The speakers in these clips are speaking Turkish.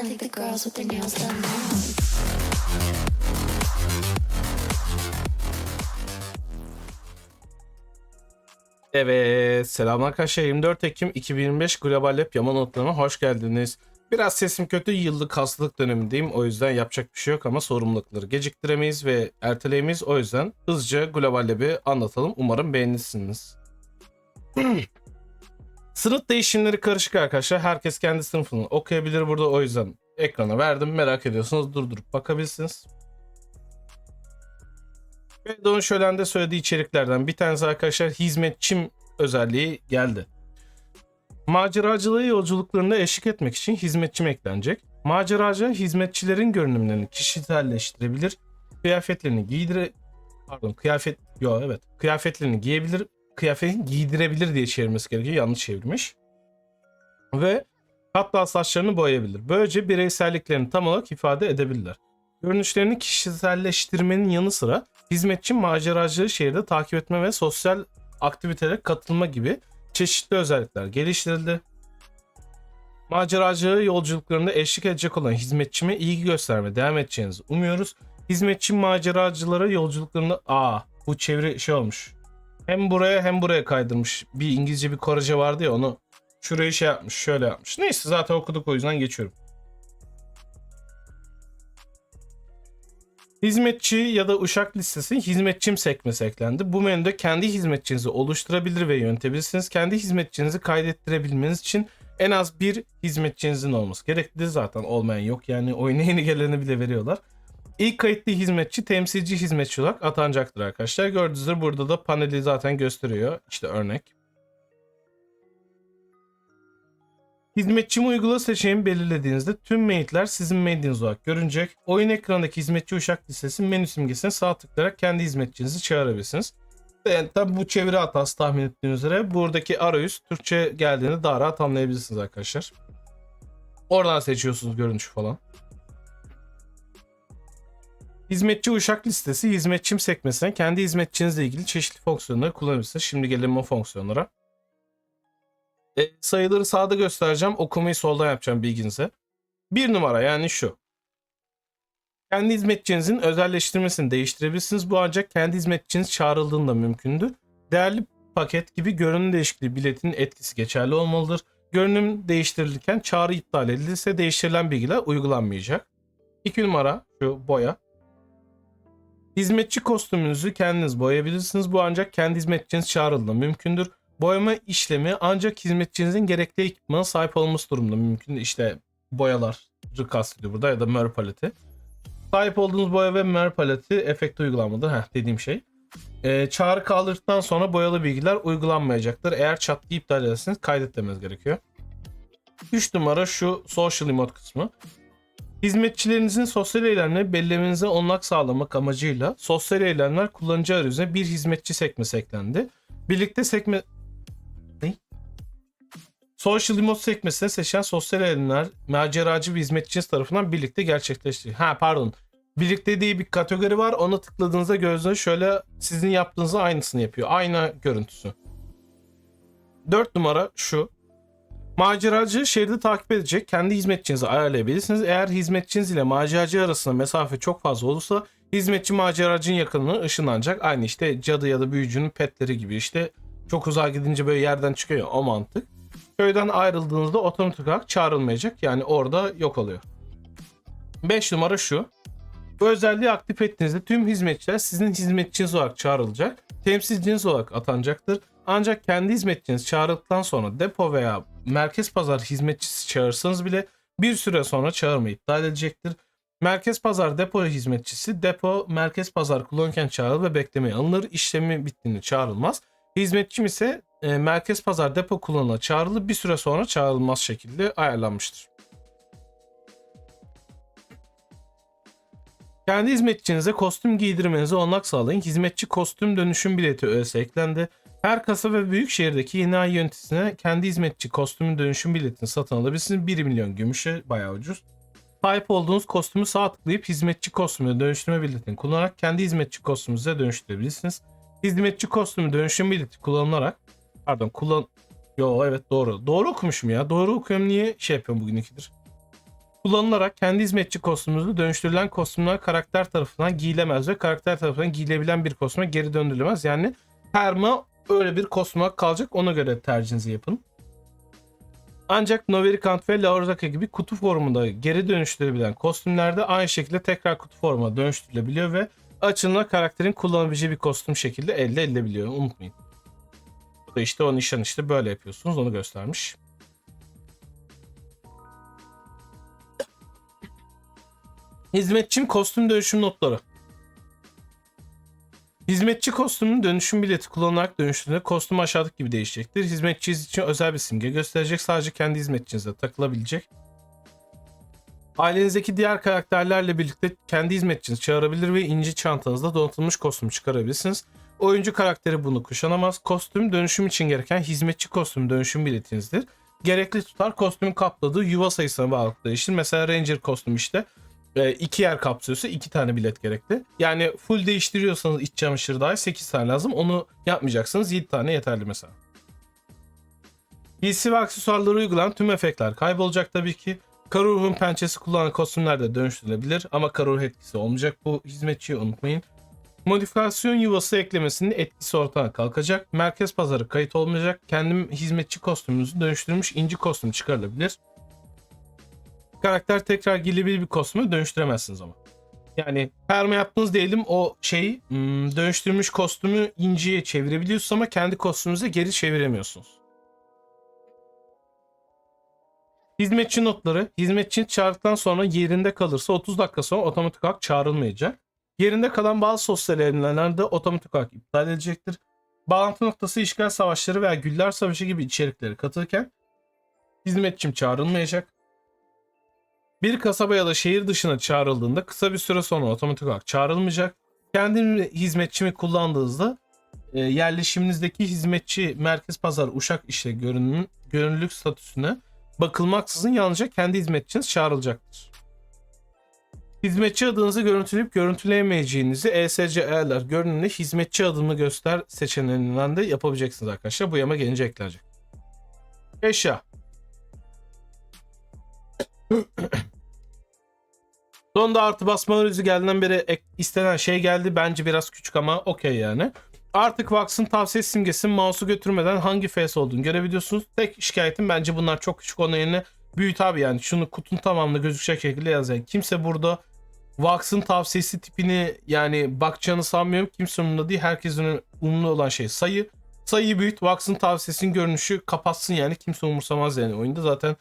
I think the girls with their nails done now. Evet, selam arkadaşlar. 24 Ekim 2025 Global Lab Yaman Notları'na hoş geldiniz. Biraz sesim kötü, yıllık hastalık dönemindeyim. O yüzden yapacak bir şey yok ama sorumlulukları geciktiremeyiz ve erteleyemeyiz. O yüzden hızlıca Global Lab'i anlatalım. Umarım beğenirsiniz. Sınıf değişimleri karışık arkadaşlar. Herkes kendi sınıfını okuyabilir burada. O yüzden ekrana verdim. Merak ediyorsanız durdurup bakabilirsiniz. Ve Don Şölen'de söylediği içeriklerden bir tanesi arkadaşlar hizmetçim özelliği geldi. Maceracılığı yolculuklarında eşlik etmek için hizmetçim eklenecek. Maceracı hizmetçilerin görünümlerini kişiselleştirebilir, kıyafetlerini giydire pardon kıyafet yo evet kıyafetlerini giyebilir, kıyafetini giydirebilir diye çevirmesi gerekiyor. Yanlış çevirmiş. Ve hatta saçlarını boyayabilir. Böylece bireyselliklerini tam olarak ifade edebilirler. Görünüşlerini kişiselleştirmenin yanı sıra hizmetçi maceracılığı şehirde takip etme ve sosyal aktivitelere katılma gibi çeşitli özellikler geliştirildi. Maceracılığı yolculuklarında eşlik edecek olan hizmetçime ilgi gösterme devam edeceğinizi umuyoruz. Hizmetçi maceracılara yolculuklarında aa bu çeviri şey olmuş. Hem buraya hem buraya kaydırmış. Bir İngilizce bir Korece vardı ya onu şurayı şey yapmış şöyle yapmış. Neyse zaten okuduk o yüzden geçiyorum. Hizmetçi ya da uşak listesi hizmetçim sekmesi eklendi. Bu menüde kendi hizmetçinizi oluşturabilir ve yönetebilirsiniz. Kendi hizmetçinizi kaydettirebilmeniz için en az bir hizmetçinizin olması gerekli. Zaten olmayan yok yani oyuna yeni geleni bile veriyorlar. İlk kayıtlı hizmetçi temsilci hizmetçi olarak atanacaktır arkadaşlar. Gördüğünüz üzere burada da paneli zaten gösteriyor. İşte örnek. Hizmetçimi uygula seçeneğini belirlediğinizde tüm mail'ler sizin mailiniz olarak görünecek. Oyun ekranındaki hizmetçi uşak listesi menü simgesine sağ tıklayarak kendi hizmetçinizi çağırabilirsiniz. Yani tabi bu çeviri hatası tahmin ettiğiniz üzere buradaki arayüz Türkçe geldiğini daha rahat anlayabilirsiniz arkadaşlar. Oradan seçiyorsunuz görünüşü falan. Hizmetçi uşak listesi hizmetçim sekmesine kendi hizmetçinizle ilgili çeşitli fonksiyonları kullanabilirsiniz. Şimdi gelelim o fonksiyonlara. E, sayıları sağda göstereceğim. Okumayı solda yapacağım bilginize. Bir numara yani şu. Kendi hizmetçinizin özelleştirmesini değiştirebilirsiniz. Bu ancak kendi hizmetçiniz çağrıldığında mümkündür. Değerli paket gibi görünüm değişikliği biletinin etkisi geçerli olmalıdır. Görünüm değiştirilirken çağrı iptal edilirse değiştirilen bilgiler uygulanmayacak. 2 numara şu boya. Hizmetçi kostümünüzü kendiniz boyayabilirsiniz. Bu ancak kendi hizmetçiniz çağrıldığında mümkündür. Boyama işlemi ancak hizmetçinizin gerekli ekipmana sahip olması durumunda mümkün. İşte boyalar kastediyor burada ya da mör paleti. Sahip olduğunuz boya ve mör paleti efekte uygulanmadır. Heh, dediğim şey. Ee, çağrı kaldırdıktan sonra boyalı bilgiler uygulanmayacaktır. Eğer çatlı iptal ederseniz kaydet demeniz gerekiyor. 3 numara şu social emote kısmı. Hizmetçilerinizin sosyal eylemleri belirlemenize olanak sağlamak amacıyla sosyal eylemler kullanıcı arayüzüne bir hizmetçi sekmesi eklendi. Birlikte sekme... Ne? Social Emote sekmesine seçen sosyal eylemler maceracı bir hizmetçiniz tarafından birlikte gerçekleştirilir. Ha pardon. Birlikte diye bir kategori var. Ona tıkladığınızda gözünüze şöyle sizin yaptığınızın aynısını yapıyor. Aynı görüntüsü. 4 numara şu. Maceracı şeridi takip edecek. Kendi hizmetçinizi ayarlayabilirsiniz. Eğer hizmetçiniz ile maceracı arasında mesafe çok fazla olursa hizmetçi maceracının yakınına ışınlanacak. Aynı işte cadı ya da büyücünün petleri gibi işte çok uzağa gidince böyle yerden çıkıyor o mantık. Köyden ayrıldığınızda otomatik olarak çağrılmayacak. Yani orada yok oluyor. 5 numara şu. Bu özelliği aktif ettiğinizde tüm hizmetçiler sizin hizmetçiniz olarak çağrılacak. Temsilciniz olarak atanacaktır. Ancak kendi hizmetçiniz çağrıldıktan sonra depo veya merkez pazar hizmetçisi çağırsanız bile bir süre sonra çağırmayı iptal edecektir. Merkez pazar depo hizmetçisi depo merkez pazar kullanırken çağrılır ve beklemeye alınır. İşlemi bittiğinde çağrılmaz. Hizmetçim ise e, merkez pazar depo kullanıla çağrılır bir süre sonra çağrılmaz şekilde ayarlanmıştır. Kendi hizmetçinize kostüm giydirmenize olanak sağlayın. Hizmetçi kostüm dönüşüm bileti öğesi eklendi. Her kasa ve büyük şehirdeki yeni ay yöneticisine kendi hizmetçi kostümün dönüşüm biletini satın alabilirsiniz. 1 milyon gümüşe bayağı ucuz. Sahip olduğunuz kostümü sağ tıklayıp hizmetçi kostümüne dönüştürme biletini kullanarak kendi hizmetçi kostümünüze dönüştürebilirsiniz. Hizmetçi kostümü dönüşüm bileti kullanılarak pardon kullan Yo evet doğru. Doğru okumuşum ya. Doğru okuyorum niye şey yapıyorum bugün ikidir. kullanılarak kendi hizmetçi kostümünüzü dönüştürülen kostümler karakter tarafından giyilemez ve karakter tarafından giyilebilen bir kostüme geri döndürülemez. Yani perma öyle bir kostüme kalacak ona göre tercihinizi yapın. Ancak Novericant ve Lauraka gibi kutu formunda geri dönüştürülebilen kostümlerde aynı şekilde tekrar kutu formuna dönüştürülebiliyor ve açılımla karakterin kullanabileceği bir kostüm şekilde elde edilebiliyor. Unutmayın. Bu da işte o nişan işte böyle yapıyorsunuz onu göstermiş. Hizmetçinin kostüm dönüşüm notları. Hizmetçi kostümün dönüşüm bileti kullanılarak dönüştüğünde kostüm aşağıdaki gibi değişecektir. Hizmetçiniz için özel bir simge gösterecek. Sadece kendi hizmetçinize takılabilecek. Ailenizdeki diğer karakterlerle birlikte kendi hizmetçinizi çağırabilir ve inci çantanızda donatılmış kostüm çıkarabilirsiniz. Oyuncu karakteri bunu kuşanamaz. Kostüm dönüşüm için gereken hizmetçi kostüm dönüşüm biletinizdir. Gerekli tutar kostümün kapladığı yuva sayısına bağlı değişir. Mesela Ranger kostüm işte e, iki yer kapsıyorsa iki tane bilet gerekli. Yani full değiştiriyorsanız iç çamaşırı dahi 8 tane lazım. Onu yapmayacaksınız 7 tane yeterli mesela. Giysi ve aksesuarları uygulanan tüm efektler kaybolacak tabii ki. Karuh'un pençesi kullanan kostümler de dönüştürülebilir ama Karuh etkisi olmayacak. Bu hizmetçiyi unutmayın. Modifikasyon yuvası eklemesinin etkisi ortadan kalkacak. Merkez pazarı kayıt olmayacak. Kendim hizmetçi kostümünüzü dönüştürmüş inci kostüm çıkarılabilir. Karakter tekrar giyilebilir bir kostüme dönüştüremezsiniz ama. Yani perma yaptınız diyelim o şeyi hmm, dönüştürmüş kostümü inciye çevirebiliyorsunuz ama kendi kostümünüze geri çeviremiyorsunuz. Hizmetçi notları. Hizmetçi çağırdıktan sonra yerinde kalırsa 30 dakika sonra otomatik olarak çağrılmayacak. Yerinde kalan bazı sosyal eğlenceler de otomatik olarak iptal edilecektir. Bağlantı noktası işgal savaşları veya güller savaşı gibi içerikleri katılırken hizmetçim çağrılmayacak. Bir kasaba ya da şehir dışına çağrıldığında kısa bir süre sonra otomatik olarak çağrılmayacak. Kendi hizmetçimi kullandığınızda e, yerleşiminizdeki hizmetçi merkez pazar uşak işte görünüm, görünürlük statüsüne bakılmaksızın yalnızca kendi hizmetçiniz çağrılacaktır. Hizmetçi adınızı görüntüleyip görüntüleyemeyeceğinizi ESC ayarlar görünümle hizmetçi adını göster seçeneğinden de yapabileceksiniz arkadaşlar. Bu yama gelince eklenecek. Eşya. Sonunda artı basma arayüzü geldiğinden beri istenen şey geldi. Bence biraz küçük ama okey yani. Artık Vax'ın tavsiye simgesinin mouse'u götürmeden hangi face olduğunu görebiliyorsunuz. Tek şikayetim bence bunlar çok küçük. Onun yerine büyüt abi yani. Şunu kutunun tamamında gözükecek şekilde yaz yani. Kimse burada Vax'ın tavsiyesi tipini yani bakacağını sanmıyorum. Kimse umurunda değil. Herkesin umurunda olan şey sayı. Sayıyı büyüt. Vax'ın tavsiyesinin görünüşü kapatsın yani. Kimse umursamaz yani oyunda. Zaten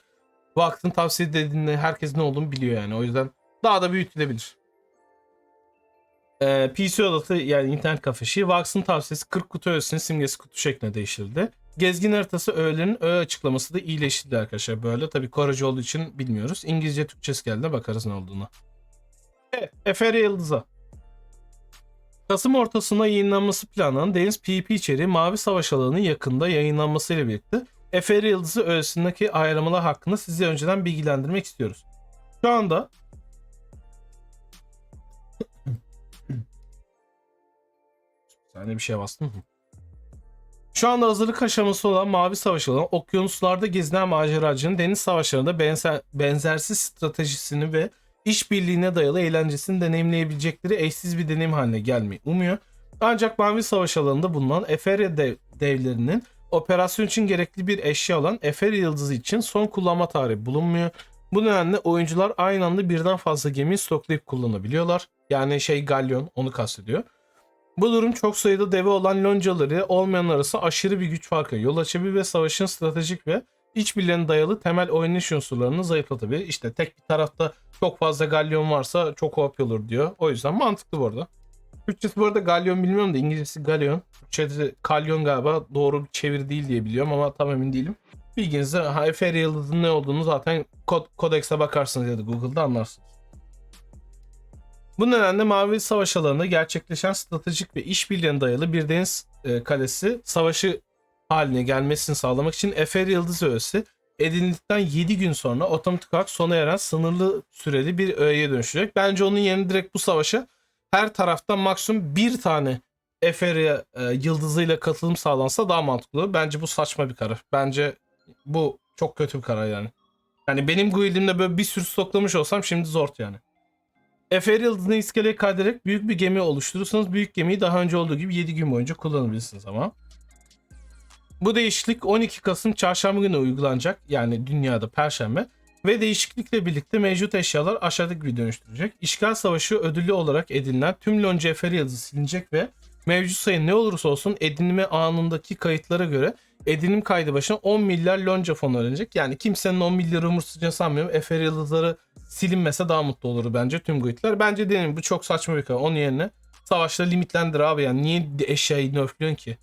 Vax'ın tavsiye dediğinde herkes ne olduğunu biliyor yani. O yüzden daha da büyütülebilir. Ee, PC odası yani internet kafeşi Vax'ın tavsiyesi 40 kutu öğesinin simgesi kutu şekline değiştirildi. Gezgin haritası öğelerinin öğe açıklaması da iyileştirildi arkadaşlar böyle. Tabii Korece olduğu için bilmiyoruz. İngilizce Türkçesi geldi bakarız ne olduğunu. Evet, Efere Yıldız'a. Kasım ortasında yayınlanması planlanan Deniz PvP içeriği Mavi Savaş alanının yakında yayınlanmasıyla birlikte Efere Yıldızı öğesindeki ayramalar hakkında sizi önceden bilgilendirmek istiyoruz. Şu anda saniye bir şey bastım. Şu anda hazırlık aşaması olan Mavi Savaş olan okyanuslarda gezinen maceracının deniz savaşlarında benzer, benzersiz stratejisini ve işbirliğine dayalı eğlencesini deneyimleyebilecekleri eşsiz bir deneyim haline gelmeyi umuyor. Ancak Mavi Savaş alanında bulunan Eferya dev, devlerinin operasyon için gerekli bir eşya olan Eferya yıldızı için son kullanma tarihi bulunmuyor. Bu nedenle oyuncular aynı anda birden fazla gemiyi stoklayıp kullanabiliyorlar. Yani şey galyon onu kastediyor. Bu durum çok sayıda deve olan loncaları olmayan arası aşırı bir güç farkı yol açabilir ve savaşın stratejik ve işbirliğine dayalı temel oynanış unsurlarını zayıflatabilir. İşte tek bir tarafta çok fazla galyon varsa çok OP olur diyor. O yüzden mantıklı bu arada. Türkçesi bu arada galyon bilmiyorum da İngilizcesi galyon. Türkçesi kalyon galiba doğru bir çeviri değil diye biliyorum ama tam emin değilim. Bilginizde HFR yıldızının ne olduğunu zaten kod, kodekse bakarsınız ya da Google'da anlarsınız. Bu nedenle Mavi Savaş alanında gerçekleşen stratejik ve işbirliğine dayalı bir deniz e, kalesi savaşı haline gelmesini sağlamak için Efer Yıldız öğesi edindikten 7 gün sonra otomatik olarak sona eren sınırlı süreli bir öğeye dönüşecek. Bence onun yerine direkt bu savaşa her taraftan maksimum bir tane Eferya e, yıldızıyla katılım sağlansa daha mantıklı. Bence bu saçma bir karar. Bence bu çok kötü bir karar yani. Yani benim guildimde böyle bir sürü stoklamış olsam şimdi zor yani. Efer yıldızını iskeleye kaydederek büyük bir gemi oluşturursanız büyük gemiyi daha önce olduğu gibi 7 gün boyunca kullanabilirsiniz ama. Bu değişiklik 12 Kasım çarşamba günü uygulanacak. Yani dünyada perşembe. Ve değişiklikle birlikte mevcut eşyalar aşağıdaki gibi dönüştürecek. İşgal savaşı ödüllü olarak edinilen tüm efer yıldızı silinecek ve mevcut sayı ne olursa olsun edinme anındaki kayıtlara göre edinim kaydı başına 10 milyar lonca fonu ödenecek. Yani kimsenin 10 milyarı umursayacağını sanmıyorum. Efer yıldızları silinmese daha mutlu olur bence tüm guildler. Bence dedim bu çok saçma bir karar. Onun yerine savaşta limitlendir abi yani. Niye eşyayı nerfliyorsun ki?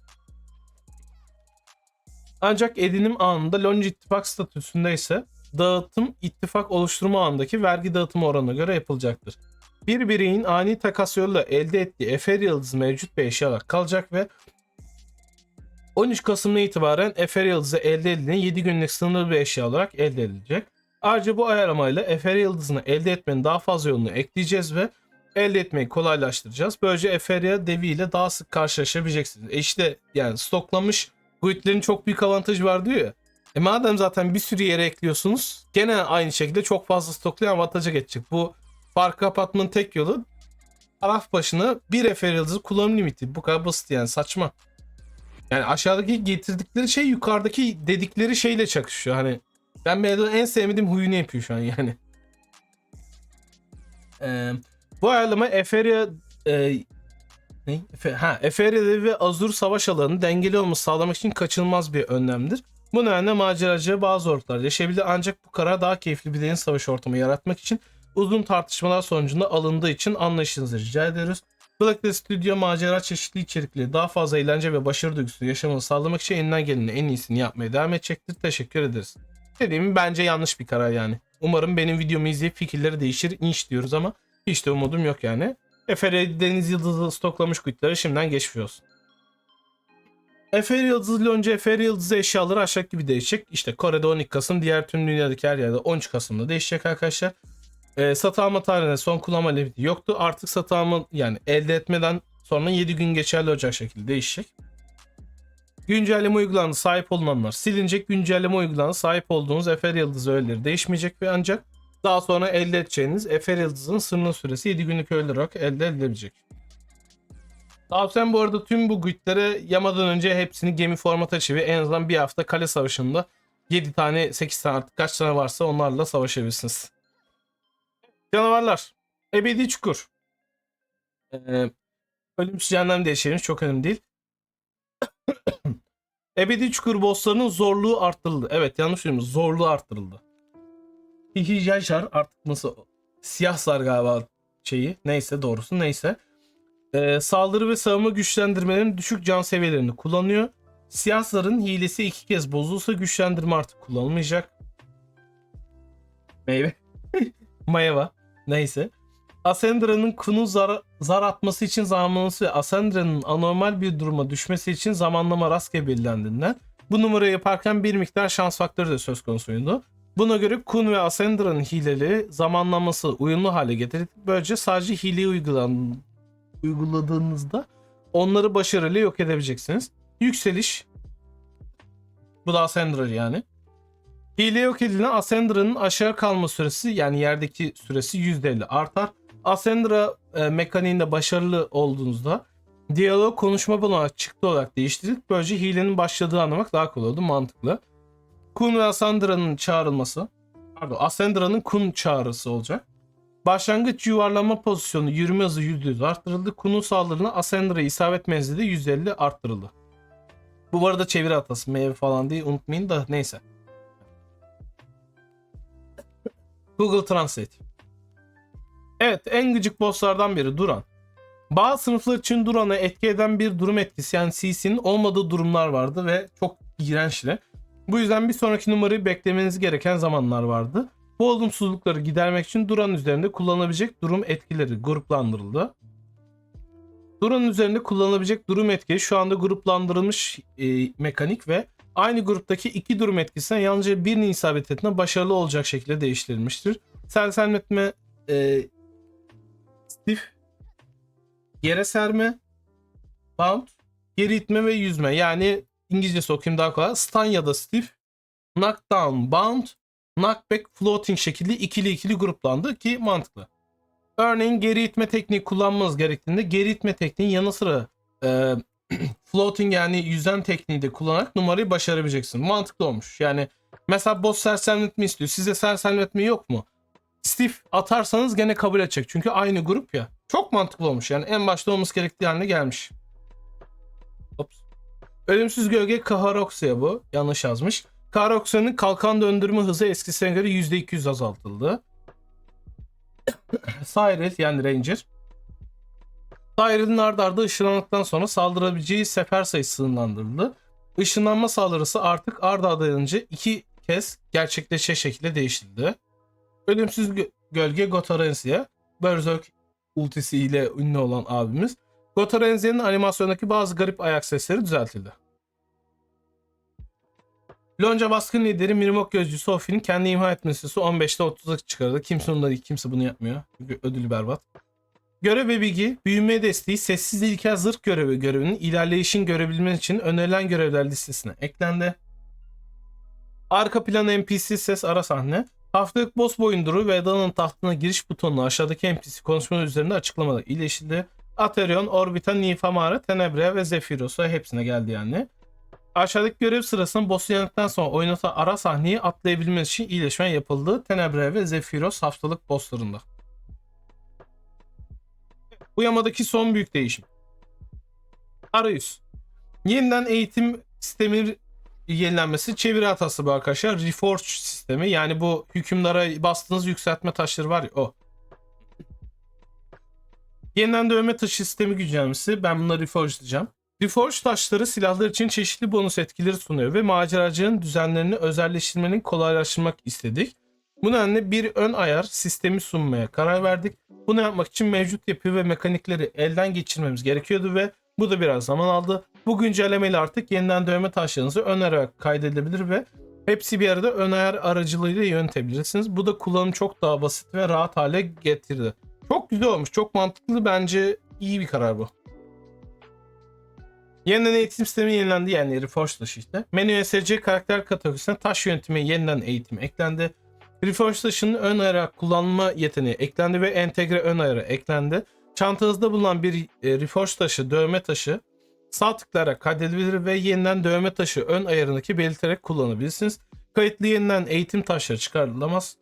Ancak edinim anında lonca ittifak statüsünde ise dağıtım ittifak oluşturma anındaki vergi dağıtımı oranına göre yapılacaktır. Bir bireyin ani takas yoluyla elde ettiği efer yıldızı mevcut bir eşya olarak kalacak ve 13 Kasım'dan itibaren Efer Yıldızı elde edilen 7 günlük sınırlı bir eşya olarak elde edilecek. Ayrıca bu ayarlamayla Efer Yıldızı'nı elde etmenin daha fazla yolunu ekleyeceğiz ve elde etmeyi kolaylaştıracağız. Böylece Eferia devi ile daha sık karşılaşabileceksiniz. E işte yani stoklamış guildlerin çok büyük avantajı var diyor ya. E madem zaten bir sürü yere ekliyorsunuz gene aynı şekilde çok fazla stoklayan avantaja geçecek. Bu farkı kapatmanın tek yolu taraf başına bir Efer Yıldızı kullanım limiti. Bu kadar basit yani saçma. Yani aşağıdaki getirdikleri şey yukarıdaki dedikleri şeyle çakışıyor. Hani ben Melo'nun en sevmediğim huyunu yapıyor şu an yani. Ee, bu ayarlama Eferia e, ne? Efe, ha, Eferia ve Azur savaş alanının dengeli olması sağlamak için kaçınılmaz bir önlemdir. Bu nedenle maceracıya bazı zorluklar yaşayabilir ancak bu karar daha keyifli bir derin savaş ortamı yaratmak için uzun tartışmalar sonucunda alındığı için anlayışınızı rica ediyoruz. Blacklist Studio macera çeşitli içerikleri daha fazla eğlence ve başarı duygusunu yaşamanı sağlamak için elinden gelenin en iyisini yapmaya devam edecektir. Teşekkür ederiz. Dediğim bence yanlış bir karar yani. Umarım benim videomu izleyip fikirleri değişir. inş diyoruz ama hiç de umudum yok yani. Efere Deniz Yıldızı stoklamış kuytları şimdiden geçmiş olsun. Efer Yıldızı önce Efer Yıldızı eşyaları aşağı gibi değişecek. İşte Kore'de 12 Kasım, diğer tüm dünyadaki her yerde 13 Kasım'da değişecek arkadaşlar. E, satın alma tarihine son kullanma limiti yoktu. Artık satın alma yani elde etmeden sonra 7 gün geçerli olacak şekilde değişecek. Güncelleme uygulandı sahip olunanlar silinecek. Güncelleme uygulandı sahip olduğunuz Efer Yıldızı öğeleri değişmeyecek ve ancak daha sonra elde edeceğiniz Efer Yıldızı'nın sınırlı süresi 7 günlük öğeler olarak elde edilebilecek. Tavsiyem bu arada tüm bu güçlere yamadan önce hepsini gemi formata çevir. En azından bir hafta kale savaşında 7 tane 8 tane artık kaç tane varsa onlarla savaşabilirsiniz. Canavarlar. Ebedi çukur. Ee, ölümsüz cehennem değişelim çok önemli değil. Ebedi çukur bosslarının zorluğu arttırıldı. Evet yanlış söylüyorum. Zorluğu arttırıldı. Hihijajar artık nasıl siyahlar galiba şeyi. Neyse doğrusu neyse. Ee, saldırı ve savunma güçlendirmelerin düşük can seviyelerini kullanıyor. Siyahların hilesi iki kez bozulsa güçlendirme artık kullanılmayacak. Meyve. Mayeva. Neyse. Ascendra'nın kunu zar, zar atması için zamanlaması ve Ascendra'nın anormal bir duruma düşmesi için zamanlama rastgele belirlendiğinden bu numarayı yaparken bir miktar şans faktörü de söz konusuydu. Buna göre Kun ve Ascendra'nın hileleri zamanlaması uyumlu hale getirildi. Böylece sadece hileyi uygulan, uyguladığınızda onları başarıyla yok edebileceksiniz. Yükseliş. Bu da Ascendra yani. Hile yok edilen Ascendra'nın aşağı kalma süresi yani yerdeki süresi %50 artar. Ascendra e, mekaniğinde başarılı olduğunuzda diyalog konuşma balonu çıktı olarak değiştirilip böylece hilenin başladığı anlamak daha kolay oldu mantıklı. Kun ve Ascendra'nın çağrılması pardon Ascendra'nın Kun çağrısı olacak. Başlangıç yuvarlama pozisyonu yürüme hızı %100 arttırıldı. Kun'un saldırına Ascendra'ya isabet menzili %50 arttırıldı. Bu arada çeviri hatası meyve falan değil unutmayın da neyse. Google Translate. Evet en gıcık bosslardan biri Duran. Bazı sınıflar için Duran'a etki eden bir durum etkisi yani CC'nin olmadığı durumlar vardı ve çok iğrençti. Bu yüzden bir sonraki numarayı beklemeniz gereken zamanlar vardı. Bu olumsuzlukları gidermek için Duran üzerinde kullanılabilecek durum etkileri gruplandırıldı. Duran üzerinde kullanılabilecek durum etkileri şu anda gruplandırılmış e, mekanik ve aynı gruptaki iki durum etkisine yalnızca birinin isabet ettiğinde başarılı olacak şekilde değiştirilmiştir. Sersemletme, e, stiff, yere serme, bound, geri itme ve yüzme. Yani İngilizcesi okuyayım daha kolay. Stun ya da stiff, knockdown, bound, knockback floating şekilde ikili ikili gruplandı ki mantıklı. Örneğin geri itme tekniği kullanmanız gerektiğinde geri itme tekniğin yanı sıra e, floating yani yüzen tekniği de kullanarak numarayı başarabileceksin. Mantıklı olmuş. Yani mesela boss sersemletme istiyor. Size sersemletme yok mu? Stiff atarsanız gene kabul edecek. Çünkü aynı grup ya. Çok mantıklı olmuş. Yani en başta olması gerektiği haline gelmiş. Ops. Ölümsüz gölge Kaharoxia bu. Yanlış yazmış. Kaharoxia'nın kalkan döndürme hızı eskisine göre %200 azaltıldı. Cyril yani Ranger. Cyril'in ard arda ışınlandıktan sonra saldırabileceği sefer sayısı sınırlandırıldı. Işınlanma saldırısı artık ard arda yanınca iki kez gerçekleşecek şekilde değiştirildi. Ölümsüz gö- gölge Gotarensia, Berserk ultisi ile ünlü olan abimiz. Gotarensia'nın animasyondaki bazı garip ayak sesleri düzeltildi. Lonca baskın lideri Mirmok gözcü Sophie'nin kendi imha etmesi 15'te 30'a çıkardı. Kimse onunla değil, kimse bunu yapmıyor. Çünkü ödülü berbat. Görev ve bilgi, büyüme desteği, sessiz ilkel zırh görevi görevinin ilerleyişin görebilmen için önerilen görevler listesine eklendi. Arka plan NPC ses ara sahne. Haftalık boss boyunduru ve Dana'nın tahtına giriş butonunu aşağıdaki NPC konuşmaları üzerinde açıklamada iyileştirildi. Aterion, Orbita, Nifamara, Tenebria ve Zephyros'a hepsine geldi yani. Aşağıdaki görev sırasında boss'u yandıktan sonra oynatan ara sahneyi atlayabilmesi için iyileşme yapıldı. Tenebria ve Zephyros haftalık bosslarında. Bu yamadaki son büyük değişim. Arayüz. Yeniden eğitim sistemi yenilenmesi çeviri hatası bu arkadaşlar. Reforge sistemi yani bu hükümdara bastığınız yükseltme taşları var ya o. Yeniden dövme taşı sistemi güncellemesi. Ben bunları Reforge diyeceğim. Reforge taşları silahlar için çeşitli bonus etkileri sunuyor ve maceracının düzenlerini özelleştirmenin kolaylaştırmak istedik. Bu nedenle bir ön ayar sistemi sunmaya karar verdik. Bunu yapmak için mevcut yapı ve mekanikleri elden geçirmemiz gerekiyordu ve bu da biraz zaman aldı. Bu güncellemeyle artık yeniden dövme taşlarınızı ön ayarak kaydedebilir ve hepsi bir arada ön ayar aracılığıyla yönetebilirsiniz. Bu da kullanım çok daha basit ve rahat hale getirdi. Çok güzel olmuş, çok mantıklı bence iyi bir karar bu. Yeniden eğitim sistemi yenilendi yani Reforge taşı işte. Menüye SC karakter kategorisine taş yönetimi yeniden eğitim eklendi. Reforge taşının ön ayarı kullanma yeteneği eklendi ve entegre ön ayarı eklendi. Çantanızda bulunan bir e, Reforge taşı, dövme taşı sağ tıklayarak kaydedebilir ve yeniden dövme taşı ön ayarındaki belirterek kullanabilirsiniz. Kayıtlı yeniden eğitim taşları çıkarılamaz.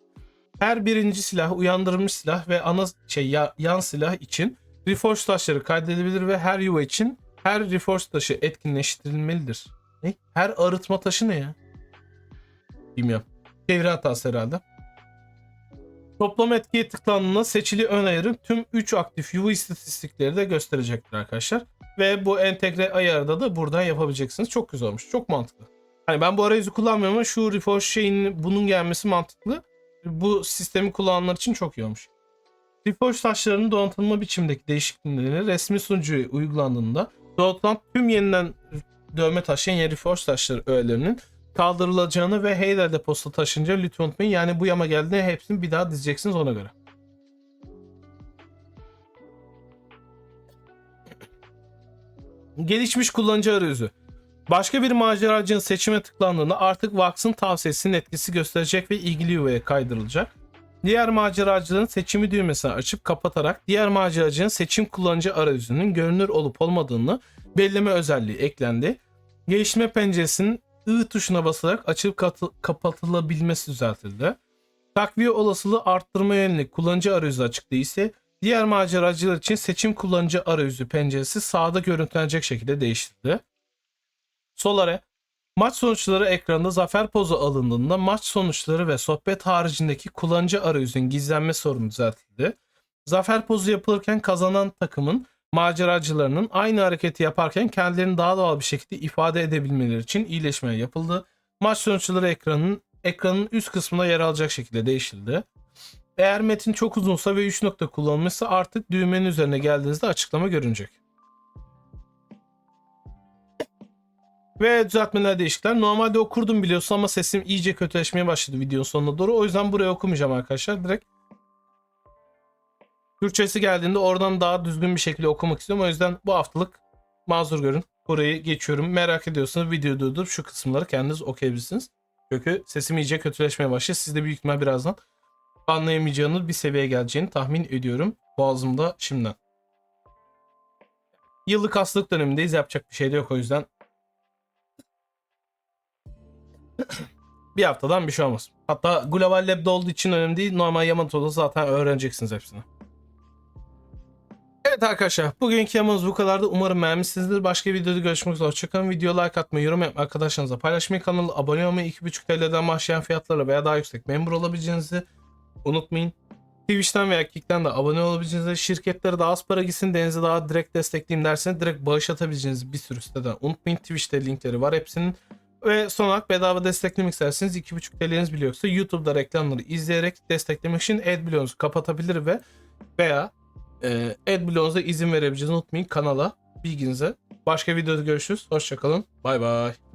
Her birinci silah, uyandırılmış silah ve ana şey ya- yan silah için Reforge taşları kaydedebilir ve her yuva için her Reforge taşı etkinleştirilmelidir. Ne? Her arıtma taşı ne ya? Bilmiyorum. Çeviri hatası herhalde. Toplam etkiye tıklandığında seçili ön ayarın tüm 3 aktif yuva istatistikleri de gösterecektir arkadaşlar. Ve bu entegre ayarda da buradan yapabileceksiniz. Çok güzel olmuş. Çok mantıklı. Hani ben bu arayüzü kullanmıyorum ama şu Reforge şeyinin bunun gelmesi mantıklı. Bu sistemi kullananlar için çok iyi olmuş. Reforge taşlarının donatılma biçimdeki değişiklikleri resmi sunucuya uygulandığında donatılan tüm yeniden dövme taşıyan yani Reforge taşları öğelerinin kaldırılacağını ve Heyder deposuna taşınca lütfen unutmayın. Yani bu yama geldiğinde hepsini bir daha dizeceksiniz ona göre. Gelişmiş kullanıcı arayüzü. Başka bir maceracının seçime tıklandığında artık Vax'ın tavsiyesinin etkisi gösterecek ve ilgili yuvaya kaydırılacak. Diğer maceracının seçimi düğmesini açıp kapatarak diğer maceracının seçim kullanıcı arayüzünün görünür olup olmadığını belirleme özelliği eklendi. Gelişme penceresinin I tuşuna basarak katı- kapatılabilmesi düzeltildi. Takviye olasılığı arttırma yönelik kullanıcı arayüzü açık değilse diğer maceracılar için seçim kullanıcı arayüzü penceresi sağda görüntülenecek şekilde değiştirildi. Solare Maç sonuçları ekranda zafer pozu alındığında maç sonuçları ve sohbet haricindeki kullanıcı arayüzün gizlenme sorunu düzeltildi. Zafer pozu yapılırken kazanan takımın maceracılarının aynı hareketi yaparken kendilerini daha doğal bir şekilde ifade edebilmeleri için iyileşme yapıldı. Maç sonuçları ekranın ekranın üst kısmında yer alacak şekilde değiştirildi. Eğer metin çok uzunsa ve 3 nokta kullanılmışsa artık düğmenin üzerine geldiğinizde açıklama görünecek. Ve düzeltmeler değişiklikler. Normalde okurdum biliyorsun ama sesim iyice kötüleşmeye başladı videonun sonuna doğru. O yüzden buraya okumayacağım arkadaşlar. Direkt Türkçesi geldiğinde oradan daha düzgün bir şekilde okumak istiyorum. O yüzden bu haftalık mazur görün. Burayı geçiyorum. Merak ediyorsanız videoyu durdurup şu kısımları kendiniz okuyabilirsiniz. kökü sesim iyice kötüleşmeye başladı. Siz de büyük ihtimal birazdan anlayamayacağınız bir seviyeye geleceğini tahmin ediyorum. Boğazımda şimdiden. Yıllık hastalık dönemindeyiz. Yapacak bir şey de yok o yüzden. bir haftadan bir şey olmaz. Hatta Global Lab'de olduğu için önemli değil. Normal Yamato'da zaten öğreneceksiniz hepsini. Evet arkadaşlar bugünkü yamamız bu kadardı. Umarım beğenmişsinizdir. Başka videoda görüşmek üzere. Hoşçakalın. Video like atmayı, yorum yapmayı, arkadaşlarınızla paylaşmayı, kanala abone olmayı, 2.5 TL'den başlayan fiyatlarla veya daha yüksek memur olabileceğinizi unutmayın. Twitch'ten veya Kick'ten de abone olabileceğinizi, şirketlere daha az para gitsin, denize daha direkt destekleyeyim derseniz direkt bağış atabileceğinizi bir sürü siteden unutmayın. Twitch'te linkleri var hepsinin. Ve son olarak bedava desteklemek isterseniz 2.5 TL'niz bile yoksa YouTube'da reklamları izleyerek desteklemek için AdBlocker'ınızı kapatabilir ve veya e, AdBlocker'ınıza izin verebileceğinizi unutmayın kanala bilginize. Başka videoda görüşürüz. Hoşçakalın. Bay bay.